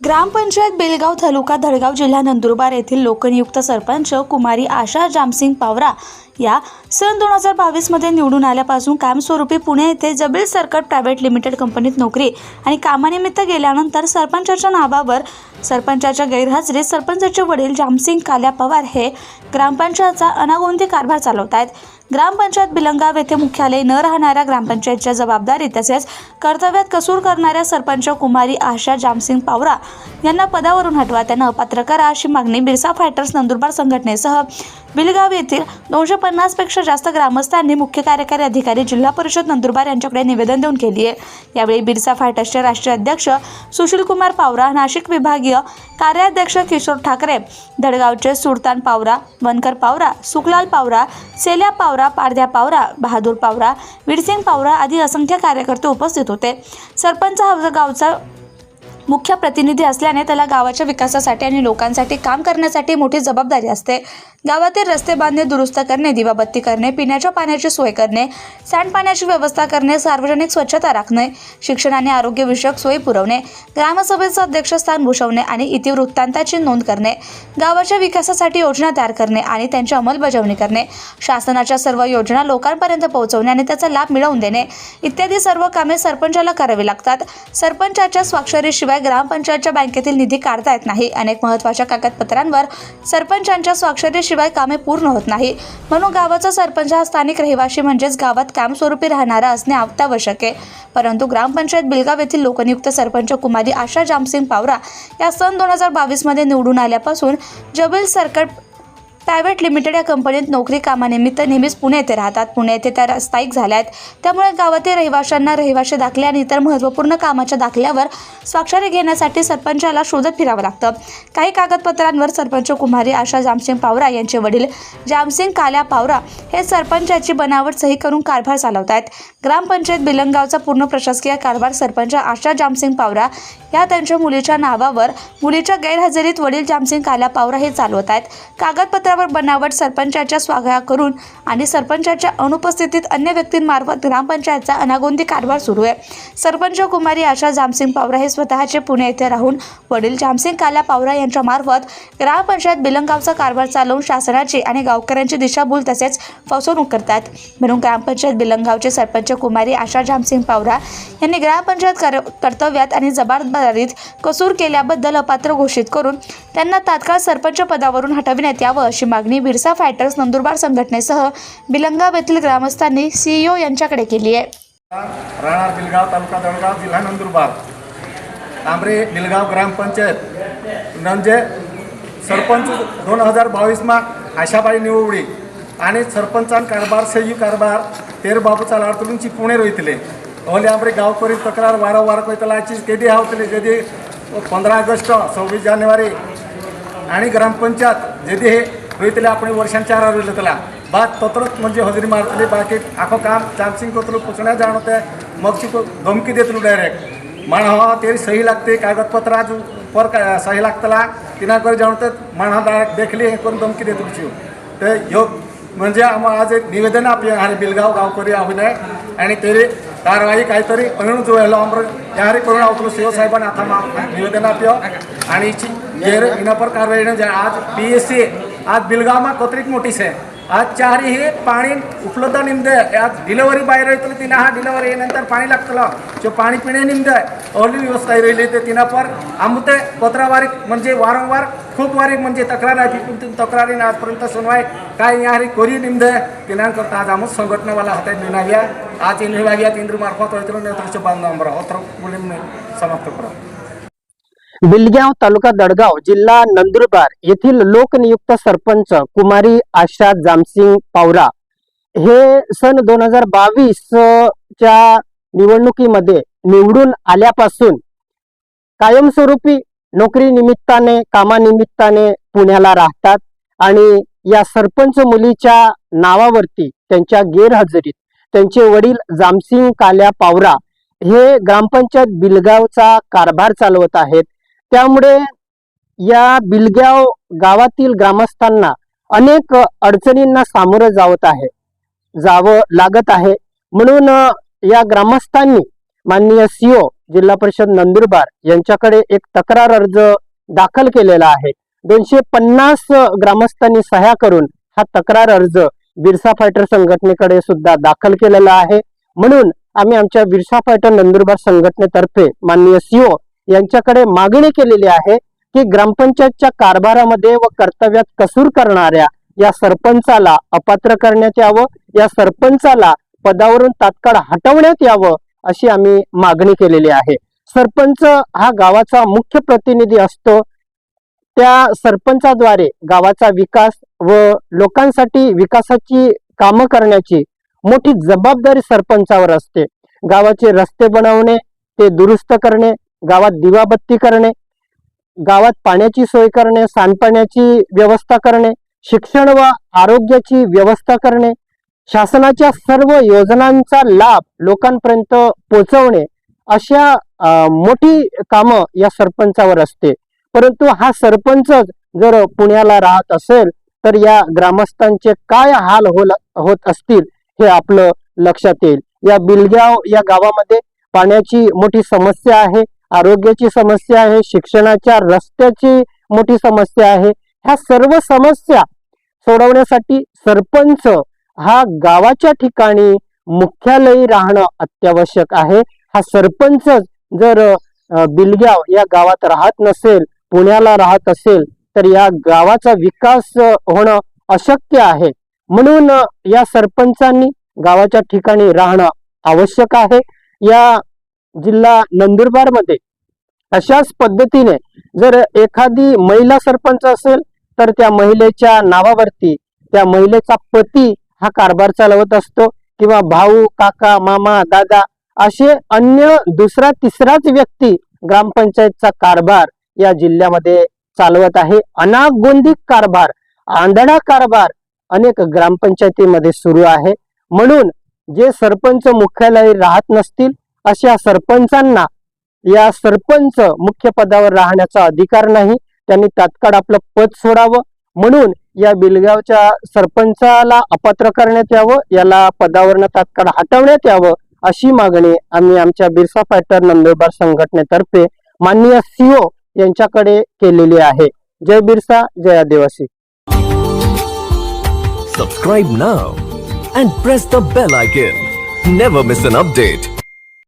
ग्रामपंचायत बेलगाव तालुका धडगाव जिल्हा नंदुरबार येथील लोकनियुक्त सरपंच कुमारी आशा जामसिंग पावरा या सन दोन हजार बावीसमध्ये निवडून आल्यापासून कायमस्वरूपी पुणे येथे जबील सरकट प्रायव्हेट लिमिटेड कंपनीत नोकरी आणि कामानिमित्त गेल्यानंतर सरपंचाच्या नावावर सरपंचाच्या गैरहजेरीत सरपंचाचे वडील जामसिंग काल्या पवार हे ग्रामपंचायतचा अनागोंदी कारभार चालवत आहेत ग्रामपंचायत बिलंगाव येथे मुख्यालय न राहणाऱ्या ग्रामपंचायतच्या जबाबदारी तसेच कर्तव्यात कसूर करणाऱ्या सरपंच कुमारी आशा जामसिंग पावरा यांना पदावरून हटवा त्यांना अपात्र करा अशी मागणी बिरसा फायटर्स नंदुरबार संघटनेसह बिलगाव येथील दोनशे पन्नासपेक्षा जास्त ग्रामस्थांनी मुख्य कार्यकारी अधिकारी जिल्हा परिषद नंदुरबार यांच्याकडे निवेदन देऊन केली आहे. यावेळी बिरसा फायटर्सचे राष्ट्रीय अध्यक्ष सुशीलकुमार पावरा नाशिक विभागीय कार्याध्यक्ष किशोर ठाकरे धडगावचे सुलतान पावरा वनकर पावरा सुखलाल पावरा सेल्या पावरा पारध्या पावरा बहादूर पावरा वीरसिंग पावरा आदी असंख्य कार्यकर्ते उपस्थित होते. सरपंच हा गावचा मुख्य प्रतिनिधी असल्याने त्याला गावाच्या विकासासाठी आणि लोकांसाठी काम करण्यासाठी मोठी जबाबदारी असते. गावातील रस्ते बांधणे दुरुस्त करणे दिवाबत्ती करणे पिण्याच्या पाण्याची सोय करणे सांडपाण्याची व्यवस्था करणे सार्वजनिक स्वच्छता राखणे शिक्षण आणि आरोग्यविषयक सोयी पुरवणे ग्रामसभेचं अध्यक्षस्थान भूषवणे आणि इतिवृत्तांताची नोंद करणे गावाच्या विकासासाठी योजना तयार करणे आणि त्यांची अंमलबजावणी करणे शासनाच्या सर्व योजना लोकांपर्यंत पोहोचवणे आणि त्याचा लाभ मिळवून देणे इत्यादी सर्व कामे सरपंचाला करावी लागतात. सरपंचाच्या स्वाक्षरीशिवाय ग्रामपंचायतच्या बँकेतील निधी काढता येत नाही. अनेक महत्त्वाच्या कागदपत्रांवर सरपंचांच्या स्वाक्षरीशिवाय कामे पूर्ण होत नाही. म्हणून गावाचा सरपंच हा स्थानिक रहिवासी म्हणजेच गावात कामस्वरूपी राहणारा असणे अत्यावश्यक आहे. परंतु ग्रामपंचायत बिलगाव येथील लोकनियुक्त सरपंच कुमारी आशा जामसिंग पावरा या सन दोन हजार बावीसमध्ये निवडून आल्यापासून जबील सरकट प्रायव्हेट लिमिटेड या कंपनीत नोकरी कामानिमित्त नेहमीच पुणे येथे राहतात. पुणे येथे त्या स्थायिक झाल्या आहेत त्यामुळे गावातील रहिवाशांना रहिवाशी दाखले आणि इतर महत्त्वपूर्ण कामाच्या दाखल्यावर स्वाक्षरी घेण्यासाठी सरपंचाला शोधत फिरावं लागतं. काही कागदपत्रांवर सरपंच कुमारी आशा जामसिंग पावरा यांचे वडील जामसिंग काल्या पावरा हे सरपंचाची बनावट सही करून कारभार चालवत आहेत ग्रामपंचायत बिलंगावचा पूर्ण प्रशासकीय कारभार सरपंच आशा जामसिंग पावरा या त्यांच्या मुलीच्या नावावर मुलीच्या गैरहजेरीत वडील जामसिंग काल्या पावरा हे चालवत आहेत. कागदपत्रावर बनावट सरपंचाच्या स्वागया करून आणि सरपंचाच्या अनुपस्थितीत अन्य व्यक्तींमार्फत ग्रामपंचायतचा अनागोंदी कारभार सुरू आहे. सरपंच कुमारी आशा जामसिंग पावरा हे स्वतःचे पुणे येथे राहून वडील जामसिंग काल्या पावरा यांच्या मार्फत ग्रामपंचायत बिलंगावचा कारभार चालवून शासनाची आणि गावकऱ्यांची दिशाभूल तसेच फसवणूक करतात म्हणून ग्रामपंचायत बिलंगावचे सरपंच कुमारी आशा जामसिंग पावरा यांनी ग्रामपंचायत कर कर्तव्यात आणि जबाबदारीत कसूर केल्याबद्दल अपात्र घोषित करून त्यांना तात्काळ सरपंच पदावरून हटविण्यात यावं अशी मागणी बिरसा फायटर्स नंदुरबार संघटनेसह बिलंगाव येथील ग्रामस्थांनी सीईओ यांच्याकडे केली आहे. राणा बिलगाव तालुका दळगाव जिल्हा नंदुरबार. तांबरे बिलगाव ग्रामपंचायत म्हणजे सरपंच दोन हजार बावीसमा आशाबाई निवडी आणि सरपंचान कारभार सही कारभार तेर बाबूचा लाडतुलूंची पुणे रोयतले ओले आमरे गावकरी तक्रार वारंवार कोयतलाची केदी हावतले जेदी पंदरा ऑगस्ट सव्वीस जानेवारी. आणि ग्रामपंचायत जेदी हे रोयतले आपण वर्षांच्या चार रोयतला बाद तत्रच म्हणजे हजेरी मारतले बाकी आखो काम चान्सिंग करतलो पुसण्या जाणवते मग ती धमकी देतलो डायरेक्ट माण हा तेरी सही लागते कागदपत्र आज पर का सही लागतला तिना कर जाणवतात माण हा डायरेक्ट देखली हे करून धमकी देत ते योग म्हणजे आम्हाला आज एक निवेदन आपले आणि बिलगाव गावकरी अभिनय आणि तरी कारवाई काहीतरी अनुन जो आहे आम्ही यारी करून आवतलो सीओ साहेबांनी आता निवेदन आपलं आणि जेर इना कारवाई आज पी आज बिलगाव आज बिलगावमा कतरीक आहे. आज चारी ही पाणी उपलब्ध निमदे आज डिलिव्हरी बाहेर येतली तिनं हा डिलिव्हरी नंतर पाणी लागतलं. जो पाणी पिणे निमदे ओली व्यवस्था राहिली ते तिनं पर. आमते पत्रावारी म्हणजे वारंवार खूप वारीक म्हणजे तक्रार आहे तिथून तक्रारीने आजपर्यंत सुनवाय काय यारी कोरी निमदे तिना करता आज आमच संघटनेवाला हातात निनाव्या आज इन विभागात इंद्रमार्फत होईल नेतृत्व बांधव बरं होत्र मुलींनी समाप्त करा. बिलगाव तालुका दडगाव जिल्हा नंदुरबार येथील लोकनियुक्त सरपंच कुमारी आशा जामसिंग पावरा हे सन दोन हजार बावीस च्या निवडणुकीमध्ये निवडून आल्यापासून कायमस्वरूपी नोकरी निमित्ताने कामानिमित्ताने पुण्याला राहतात आणि या सरपंच मुलीच्या नावावरती त्यांच्या गैरहजेरीत त्यांचे वडील जामसिंग काल्या पावरा हे ग्रामपंचायत बिलगावचा कारभार चालवत आहेत. त्यामुळे या बिलगाव गावातील ग्रामस्थांना अनेक अडचणींना सामोरं जावत आहे जावं लागत आहे. म्हणून या ग्रामस्थांनी माननीय सीओ जिल्हा परिषद नंदुरबार यांच्याकडे एक तक्रार अर्ज दाखल केलेला आहे. दोनशे पन्नास ग्रामस्थांनी सह्या करून हा तक्रार अर्ज बिरसा फायटर संघटनेकडे सुद्धा दाखल केलेला आहे. म्हणून आम्ही आमच्या बिरसा फायटर नंदुरबार संघटनेतर्फे माननीय सीओ यांच्याकडे मागणी केलेली आहे की ग्रामपंचायतच्या कारभारामध्ये व कर्तव्यात कसूर करणाऱ्या या सरपंचाला अपात्र करण्यात यावं या सरपंचाला पदावरून तात्काळ हटवण्यात यावं अशी आम्ही मागणी केलेली आहे. सरपंच हा गावाचा मुख्य प्रतिनिधी असतो. त्या सरपंचाद्वारे गावाचा विकास व लोकांसाठी विकासाची कामं करण्याची मोठी जबाबदारी सरपंचावर असते. गावाचे रस्ते बनवणे ते दुरुस्त करणे गावात दिवाबत्ती करणे गावात पाण्याची सोय करणे सांडपाण्याची व्यवस्था करणे शिक्षण व आरोग्याची व्यवस्था करणे शासनाच्या सर्व योजनांचा लाभ लोकांपर्यंत पोहोचवणे अशा मोठी कामं या सरपंचावर असते. परंतु हा सरपंच जर पुण्याला राहत असेल तर या ग्रामस्थांचे काय हाल होल होत असतील हे आपलं लक्षात येईल. या बिलगाव या गावामध्ये पाण्याची मोठी समस्या आहे. आरोग्याची समस्या आहे शिक्षणाच्या रस्त्याची मोठी समस्या आहे. ह्या सर्व समस्या सोडवण्यासाठी सरपंच हा गावाच्या ठिकाणी मुख्यालयी राहणं अत्यावश्यक आहे. हा सरपंच जर बिलगाव या गावात राहत नसेल पुण्याला राहत असेल तर या गावाचा विकास होणं अशक्य आहे. म्हणून या सरपंचांनी गावाच्या ठिकाणी राहणं आवश्यक आहे. या जिल्हा नंदुरबारमध्ये अशाच पद्धतीने जर एखादी महिला सरपंच असेल तर त्या महिलेच्या नावावरती त्या महिलेचा पती हा कारभार चालवत असतो किंवा भाऊ काका मामा दादा असे अन्य दुसरा तिसराच व्यक्ती ग्रामपंचायतचा कारभार या जिल्ह्यामध्ये चालवत आहे. अनागोंदी कारभार आंधळा कारभार अनेक ग्रामपंचायतीमध्ये सुरू आहे. म्हणून जे सरपंच मुख्यालय राहत नसतील अशा सरपंचांना या सरपंच मुख्य पदावर राहण्याचा अधिकार नाही. त्यांनी तात्काळ आपलं पद सोडावं. म्हणून या बिलगावच्या सरपंचाला अपात्र करण्यात यावं. याला पदावरनं तात्काळ हटवण्यात यावं अशी मागणी आम्ही आमच्या बिरसा फायटर नंदुरबार संघटनेतर्फे माननीय सीओ यांच्याकडे केलेली आहे. जय बिरसा जय आदिवासी. Subscribe now and press the bell icon never miss an update